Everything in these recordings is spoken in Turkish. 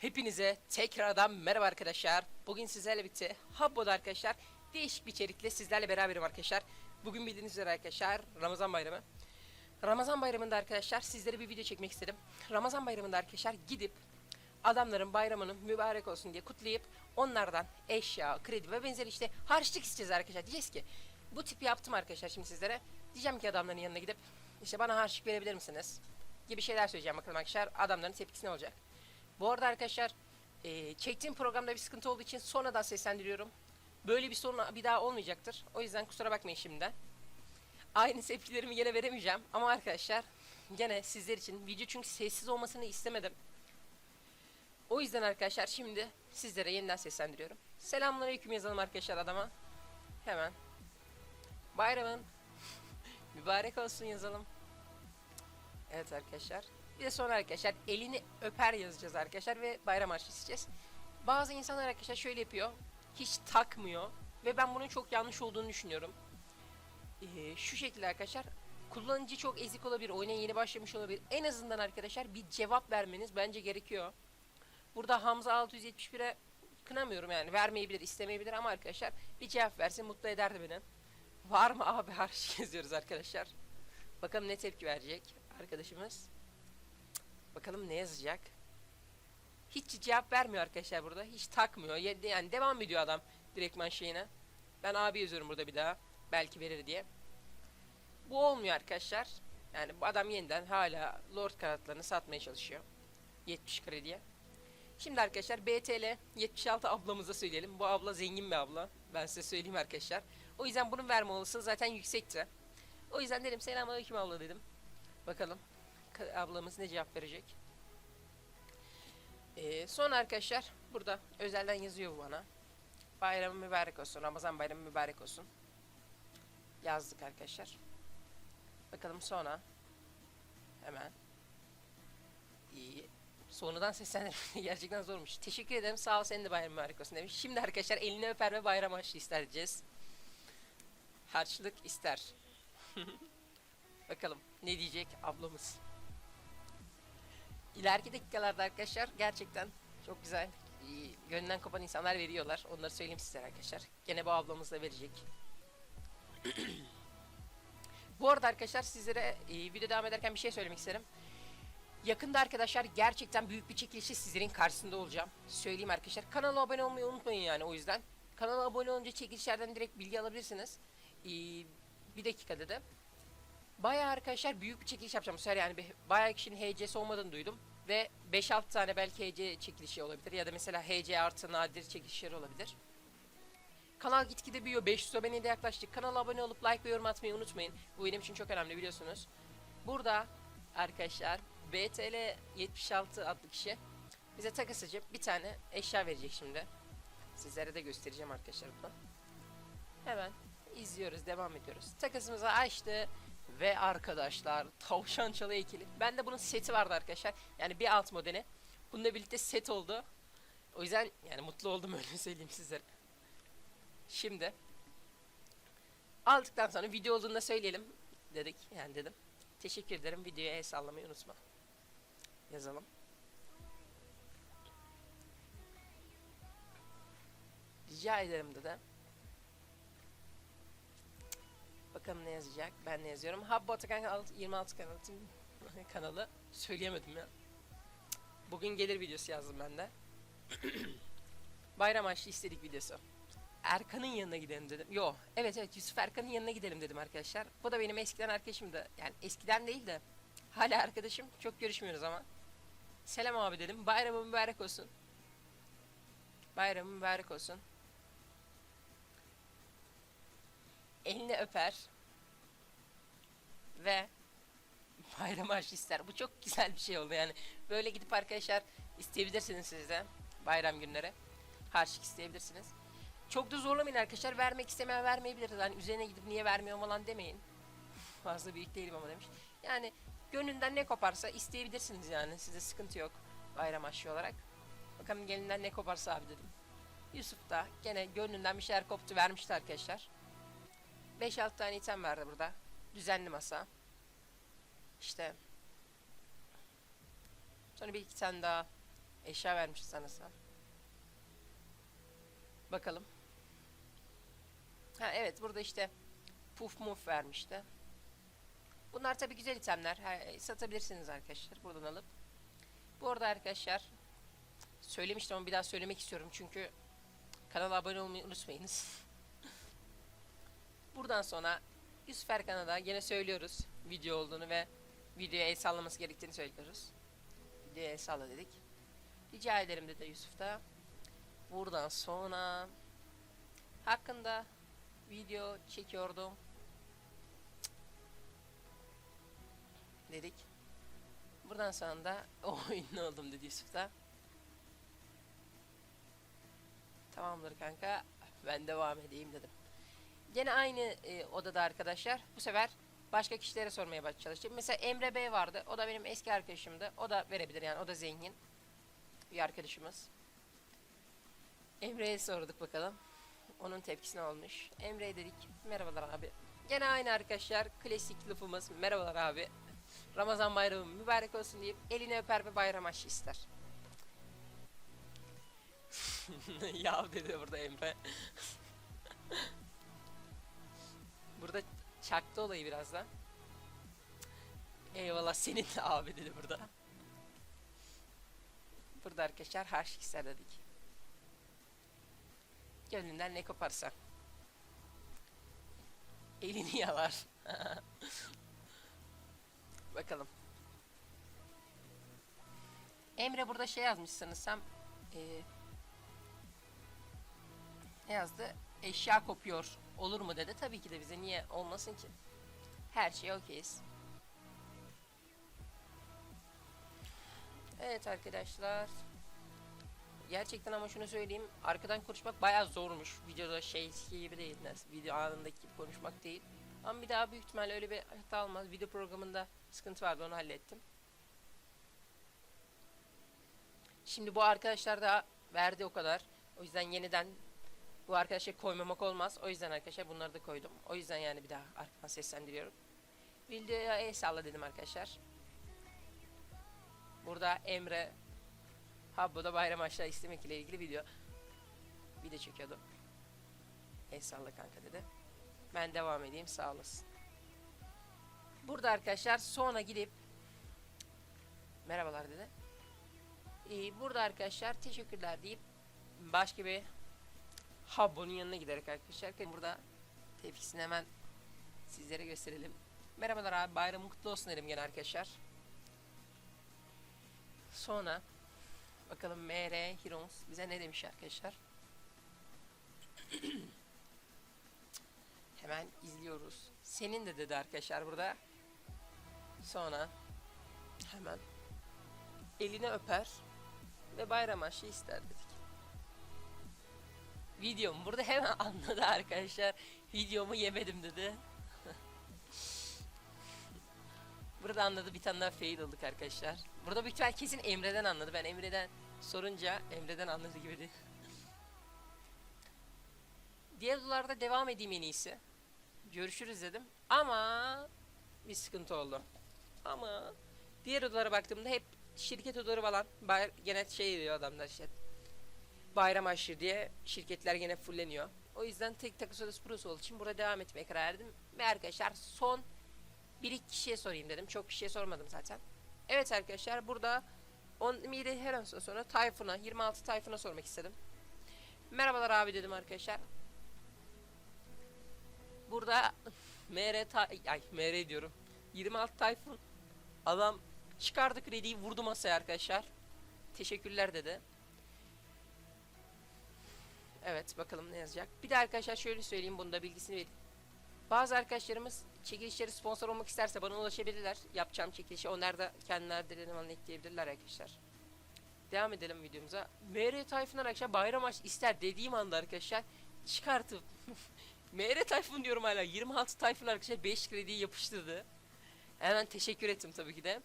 Hepinize tekrardan merhaba arkadaşlar. Bugün sizlerle birlikte Habbo'da arkadaşlar değişik bir içerikle sizlerle beraberim arkadaşlar. Bugün bildiğiniz üzere arkadaşlar Ramazan bayramı. Ramazan bayramında arkadaşlar sizlere bir video çekmek istedim. Ramazan bayramında arkadaşlar gidip adamların bayramının mübarek olsun diye kutlayıp onlardan eşya, kredi ve benzeri işte harçlık isteyeceğiz arkadaşlar. Diyeceğiz ki bu tipi yaptım arkadaşlar şimdi sizlere. Diyeceğim ki adamların yanına gidip işte bana harçlık verebilir misiniz? Gibi şeyler söyleyeceğim bakalım arkadaşlar. Adamların tepkisi ne olacak? Bu arada arkadaşlar e, çektiğim programda bir sıkıntı olduğu için sonradan seslendiriyorum. Böyle bir sorun bir daha olmayacaktır. O yüzden kusura bakmayın şimdiden. Aynı tepkilerimi yine veremeyeceğim. Ama arkadaşlar gene sizler için video çünkü sessiz olmasını istemedim. O yüzden arkadaşlar şimdi sizlere yeniden seslendiriyorum. Selamünaleyküm yazalım arkadaşlar adama. Hemen. Bayramın mübarek olsun yazalım. Evet arkadaşlar. Bir de sonra arkadaşlar elini öper yazacağız arkadaşlar ve bayram harçlığı isteyeceğiz. Bazı insanlar arkadaşlar şöyle yapıyor. Hiç takmıyor ve ben bunun çok yanlış olduğunu düşünüyorum. Ee, şu şekilde arkadaşlar kullanıcı çok ezik olabilir, oyuna yeni başlamış olabilir. En azından arkadaşlar bir cevap vermeniz bence gerekiyor. Burada Hamza 671'e kınamıyorum yani vermeyebilir, istemeyebilir ama arkadaşlar bir cevap verse mutlu ederdi beni. Var mı abi harç geziyoruz arkadaşlar. Bakalım ne tepki verecek arkadaşımız. Bakalım ne yazacak. Hiç cevap vermiyor arkadaşlar burada. Hiç takmıyor. Yani devam ediyor adam direktman şeyine. Ben abi yazıyorum burada bir daha. Belki verir diye. Bu olmuyor arkadaşlar. Yani bu adam yeniden hala Lord kanatlarını satmaya çalışıyor. 70 krediye. Şimdi arkadaşlar BTL 76 ablamıza söyleyelim. Bu abla zengin bir abla. Ben size söyleyeyim arkadaşlar. O yüzden bunun verme olasılığı zaten yüksekti. O yüzden dedim selamünaleyküm abla dedim. Bakalım ablamız ne cevap verecek. Ee, sonra arkadaşlar burada özelden yazıyor bana. Bayramı mübarek olsun. Ramazan bayramı mübarek olsun. Yazdık arkadaşlar. Bakalım sonra. Hemen. İyi. Sonradan seslendirmek gerçekten zormuş. Teşekkür ederim. Sağ ol senin de bayram mübarek olsun demiş. Şimdi arkadaşlar elini öper ve bayram harçlığı ister diyeceğiz. Harçlık ister. Bakalım ne diyecek ablamız. İleriki dakikalarda arkadaşlar gerçekten çok güzel gönlünden kopan insanlar veriyorlar. Onları söyleyeyim size arkadaşlar. Gene bu ablamız da verecek. bu arada arkadaşlar sizlere e, video devam ederken bir şey söylemek isterim. Yakında arkadaşlar gerçekten büyük bir çekilişi sizlerin karşısında olacağım. Söyleyeyim arkadaşlar. Kanala abone olmayı unutmayın yani o yüzden. Kanala abone olunca çekilişlerden direkt bilgi alabilirsiniz. Ee, bir dakikada da. Bayağı arkadaşlar büyük bir çekiliş yapacağım. Sefer yani bayağı kişinin HC'si olmadığını duydum. Ve 5-6 tane belki HC çekilişi olabilir. Ya da mesela HC artı nadir çekilişleri olabilir. Kanal gitgide büyüyor. 500 aboneye de yaklaştık. Kanala abone olup like ve yorum atmayı unutmayın. Bu benim için çok önemli biliyorsunuz. Burada arkadaşlar BTL 76 adlı kişi bize takasıcı bir tane eşya verecek şimdi. Sizlere de göstereceğim arkadaşlar bunu. Hemen izliyoruz, devam ediyoruz. Takasımızı açtı ve arkadaşlar tavşan çalı ikili. Bende bunun seti vardı arkadaşlar. Yani bir alt modeli. Bununla birlikte set oldu. O yüzden yani mutlu oldum öyle söyleyeyim sizlere. Şimdi aldıktan sonra video olduğunda söyleyelim dedik. Yani dedim. Teşekkür ederim. Videoya el sallamayı unutma. Yazalım. Rica ederim dedi. Bakalım ne yazacak. Ben ne yazıyorum. Habbo Atakan 26 kanalı, kanalı. Söyleyemedim ya. Bugün gelir videosu yazdım ben de. Bayram açlı istedik videosu. Erkan'ın yanına gidelim dedim. Yo, evet evet Yusuf Erkan'ın yanına gidelim dedim arkadaşlar. Bu da benim eskiden arkadaşımdı. Yani eskiden değil de hala arkadaşım. Çok görüşmüyoruz ama. Selam abi dedim. Bayramın mübarek olsun. Bayramın mübarek olsun. Elini öper ve bayram harçlı ister. Bu çok güzel bir şey oldu yani. Böyle gidip arkadaşlar isteyebilirsiniz siz de bayram günleri. Harçlık isteyebilirsiniz. Çok da zorlamayın arkadaşlar. Vermek istemeyen vermeyebilir. Yani üzerine gidip niye vermiyor falan demeyin. Fazla büyük değilim ama demiş. Yani gönlünden ne koparsa isteyebilirsiniz yani. Size sıkıntı yok bayram harçlı olarak. Bakalım gelinden ne koparsa abi dedim. Yusuf da gene gönlünden bir şeyler koptu vermişti arkadaşlar. 5-6 tane item verdi burada. Düzenli masa. İşte. Sonra bir iki tane daha Eşya vermiş sanırsam. Bakalım. Ha evet burada işte puf muf vermişti. Bunlar tabi güzel itemler. Ha, satabilirsiniz arkadaşlar buradan alıp. Bu arada arkadaşlar söylemiştim ama bir daha söylemek istiyorum çünkü kanala abone olmayı unutmayınız. Buradan sonra Yusuf Erkan'a da gene söylüyoruz video olduğunu ve videoya el sallaması gerektiğini söylüyoruz. Videoya el salla dedik. Rica ederim dedi Yusuf da. Buradan sonra hakkında video çekiyordum. Dedik. Buradan sonra da o ünlü oldum dedi Yusuf da. Tamamdır kanka. Ben devam edeyim dedim. Gene aynı e, odada arkadaşlar. Bu sefer başka kişilere sormaya çalıştım. Mesela Emre Bey vardı. O da benim eski arkadaşımdı. O da verebilir yani. O da zengin. Bir arkadaşımız. Emre'ye sorduk bakalım. Onun tepkisi ne olmuş? Emre'ye dedik. Merhabalar abi. Gene aynı arkadaşlar. Klasik lafımız. Merhabalar abi. Ramazan bayramı mübarek olsun deyip elini öper ve bayram aşı ister. ya dedi burada Emre. Burada çaktı olayı biraz da. Eyvallah senin de abi dedi burada. Burada arkadaşlar harçlık ister dedik. Gönlünden ne koparsa. Elini yalar. Bakalım. Emre burada şey yazmış sanırsam. Ee, ne yazdı? Eşya kopuyor. Olur mu dedi. Tabii ki de bize niye olmasın ki? Her şey okeyiz. Evet arkadaşlar. Gerçekten ama şunu söyleyeyim. Arkadan konuşmak bayağı zormuş. Videoda şey gibi değil. Video anındaki gibi konuşmak değil. Ama bir daha büyük ihtimalle öyle bir hata olmaz. Video programında sıkıntı vardı onu hallettim. Şimdi bu arkadaşlar da verdi o kadar. O yüzden yeniden bu arkadaşları koymamak olmaz. O yüzden arkadaşlar bunları da koydum. O yüzden yani bir daha arkadan seslendiriyorum. Videoya el salla dedim arkadaşlar. Burada Emre Habbo'da bayram aşağı istemek ile ilgili video video çekiyordu. El salla kanka dedi. Ben devam edeyim sağ olasın. Burada arkadaşlar sonra gidip merhabalar dedi. Ee, burada arkadaşlar teşekkürler deyip başka bir Habbo'nun yanına giderek arkadaşlar burada tepkisini hemen sizlere gösterelim. Merhabalar abi bayram kutlu olsun dedim gene arkadaşlar. Sonra bakalım MR Hirons bize ne demiş arkadaşlar. Hemen izliyoruz. Senin de dedi arkadaşlar burada. Sonra hemen elini öper ve bayram aşı ister dedik. Videom burada hemen anladı arkadaşlar. Videomu yemedim dedi. burada anladı bir tane daha fail olduk arkadaşlar. Burada büyük ihtimal kesin Emre'den anladı. Ben Emre'den sorunca Emre'den anladı gibi değil. Diğer devam edeyim en iyisi. Görüşürüz dedim. Ama bir sıkıntı oldu. Ama diğer odalara baktığımda hep şirket odaları falan bay, gene şey diyor adamlar işte bayram aşırı diye şirketler gene fulleniyor. O yüzden tek takas odası burası olduğu için burada devam etmeye karar verdim. Ve arkadaşlar son bir iki kişiye sorayım dedim. Çok kişiye sormadım zaten. Evet arkadaşlar burada 17 her an sonra Tayfun'a 26 Tayfun'a sormak istedim. Merhabalar abi dedim arkadaşlar. Burada MR ta ay MR diyorum. 26 Tayfun adam çıkardı krediyi vurdu masaya arkadaşlar. Teşekkürler dedi. Evet bakalım ne yazacak. Bir de arkadaşlar şöyle söyleyeyim bunu da bilgisini vereyim. Bazı arkadaşlarımız çekilişleri sponsor olmak isterse bana ulaşabilirler. Yapacağım çekilişi onlar da kendileri bana ekleyebilirler arkadaşlar. Devam edelim videomuza. MR Tayfun arkadaşlar bayram aç ister dediğim anda arkadaşlar çıkartıp MR Tayfun diyorum hala 26 Tayfun arkadaşlar 5 krediyi yapıştırdı. Hemen teşekkür ettim tabii ki de.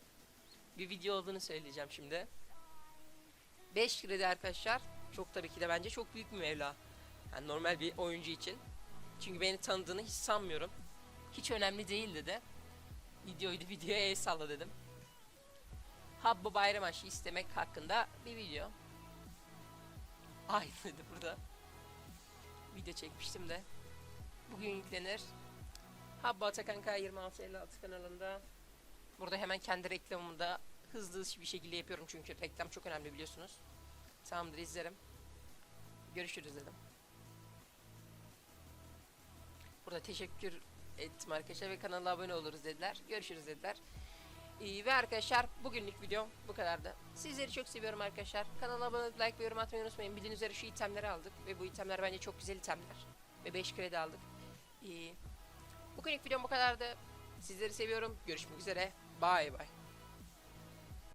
Bir video olduğunu söyleyeceğim şimdi. 5 kredi arkadaşlar çok tabii ki de bence çok büyük bir mevla. Yani normal bir oyuncu için. Çünkü beni tanıdığını hiç sanmıyorum. Hiç önemli değil dedi. Videoydu videoya el salla dedim. Habbo bayram aşı istemek hakkında bir video. Aynı dedi burada. Video çekmiştim de. Bugün yüklenir. Habbo Atakan K2656 kanalında. Burada hemen kendi reklamımı da hızlı bir şekilde yapıyorum çünkü reklam çok önemli biliyorsunuz. Tamamdır izlerim. Görüşürüz dedim. Burada teşekkür ettim arkadaşlar ve kanala abone oluruz dediler. Görüşürüz dediler. Ee, ve arkadaşlar bugünlük video bu kadardı. Sizleri çok seviyorum arkadaşlar. Kanala abone olup like ve yorum atmayı unutmayın. Bildiğiniz üzere şu itemleri aldık ve bu itemler bence çok güzel itemler. Ve 5 kredi aldık. Ee, bugünlük videom bu kadardı. Sizleri seviyorum. Görüşmek üzere. Bay bay.